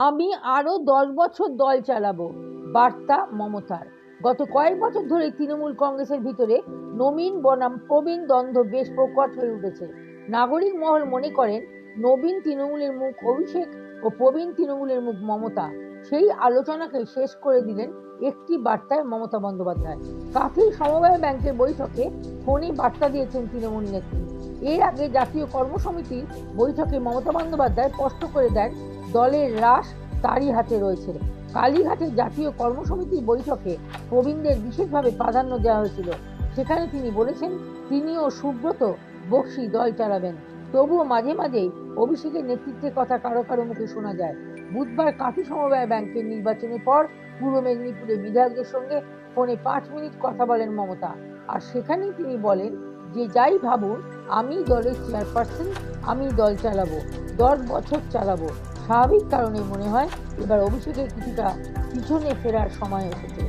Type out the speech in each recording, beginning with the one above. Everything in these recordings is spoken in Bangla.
আমি আরও দশ বছর দল চালাবো। বার্তা মমতার। গত কয়েক বছর ধরে তৃণমূল কংগ্রেসের ভিতরে নবীন বনাম, প্রবীণ দ্বন্দ্ব বেশ প্রকট হয়ে উঠেছে। নাগরিক মহল মনে করেন, নবীন তৃণমূলের মুখ অভিষেক ও প্রবীণ তৃণমূলের মুখ মমতা। সেই আলোচনাকে শেষ করে দিলেন একটি বার্তায় মমতা বন্দ্যোপাধ্যায়। কাফিল সমবায় ব্যাংকের বৈঠকে ফোনে বার্তা দিয়েছেন তৃণমূল নেত্রী। এর আগে জাতীয় কর্মসমিতির বৈঠকে মমতা বন্দ্যোপাধ্যায় স্পষ্ট করে দেন, দলের হ্রাস তারই হাতে রয়েছে। কালীঘাটের জাতীয় কর্মসমিতির বৈঠকে প্রবীণদের বিশেষভাবে প্রাধান্য দেওয়া হয়েছিল। সেখানে তিনি বলেছেন তিনিও সুব্রত বক্সি দল চালাবেন। তবুও মাঝে মাঝেই অভিষেকের নেতৃত্বের কথা কারও কারও মুখে শোনা যায়। বুধবার কাঠি সমবায় ব্যাংকের নির্বাচনের পর পূর্ব মেদিনীপুরের বিধায়কদের সঙ্গে ফোনে পাঁচ মিনিট কথা বলেন মমতা। আর সেখানেই তিনি বলেন, যে যাই ভাবুন আমি দলের চেয়ারপারসন, আমি দল চালাবো, দশ বছর চালাবো। স্বাভাবিক কারণে মনে হয় এবার অভিষেকের কিছুটা পিছনে ফেরার সময় এসেছে।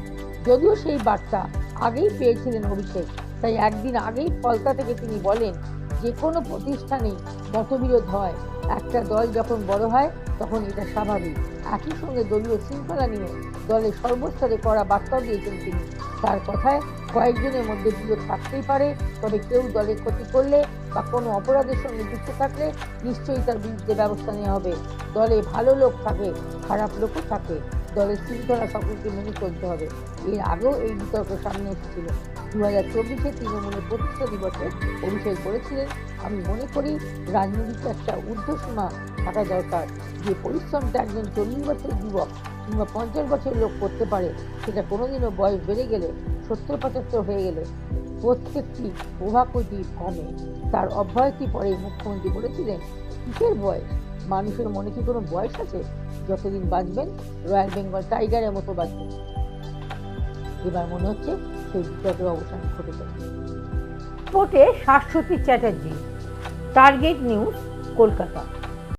যদিও সেই বার্তা আগেই পেয়েছিলেন অভিষেক, তাই একদিন আগেই ফলতা থেকে তিনি বলেন যে কোনো প্রতিষ্ঠানেই মতবিরোধ হয়। একটা দল যখন বড় হয়, তখন এটা স্বাভাবিক। একই সঙ্গে দলীয় শৃঙ্খলা নিয়ে দলের সর্বস্তরে করা বার্তা দিয়েছেন তিনি। তার কথায় কয়েকজনের মধ্যে বিরোধ থাকতেই পারে, তবে কেউ দলের ক্ষতি করলে বা কোনো অপরাধের সঙ্গে যুক্ত থাকলে নিশ্চয়ই তার বিরুদ্ধে ব্যবস্থা নেওয়া হবে। দলে ভালো লোক থাকে, খারাপ লোকও থাকে। দলের শৃঙ্খলা সকলকে মেনে চলতে হবে। এর আগেও এই বিতর্ক সামনে এসেছিল। দু হাজার চব্বিশে তৃণমূলের প্রতিষ্ঠা দিবসে অভিষেক করেছিলেন। আমি মনে করি রাজনীতিতে একটা ঊর্ধ্বসীমা থাকা দরকার। যে পরিশ্রমটা একজন চল্লিশ বছর যুবক কিংবা পঞ্চাশ বছর লোক করতে পারে, সেটা কোনোদিনও বয়স বেড়ে গেলে সত্তর পঁচাত্তর হয়ে গেলে প্রত্যেকটি প্রভাবটি কমে তার অব্যাহতি পরে মুখ্যমন্ত্রী বলেছিলেন, কিসের বয়স মানুষের মনে কি কোনো বয়স আছে? যতদিন বাঁচবেন, রয়্যাল বেঙ্গল টাইগারের মতো বাঁচবেন। এবার মনে হচ্ছে সেই বিতর্কের অবসান ঘটেছে। রিপোর্টে শাশ্বতী চ্যাটার্জি, টার্গেট নিউজ, কলকাতা।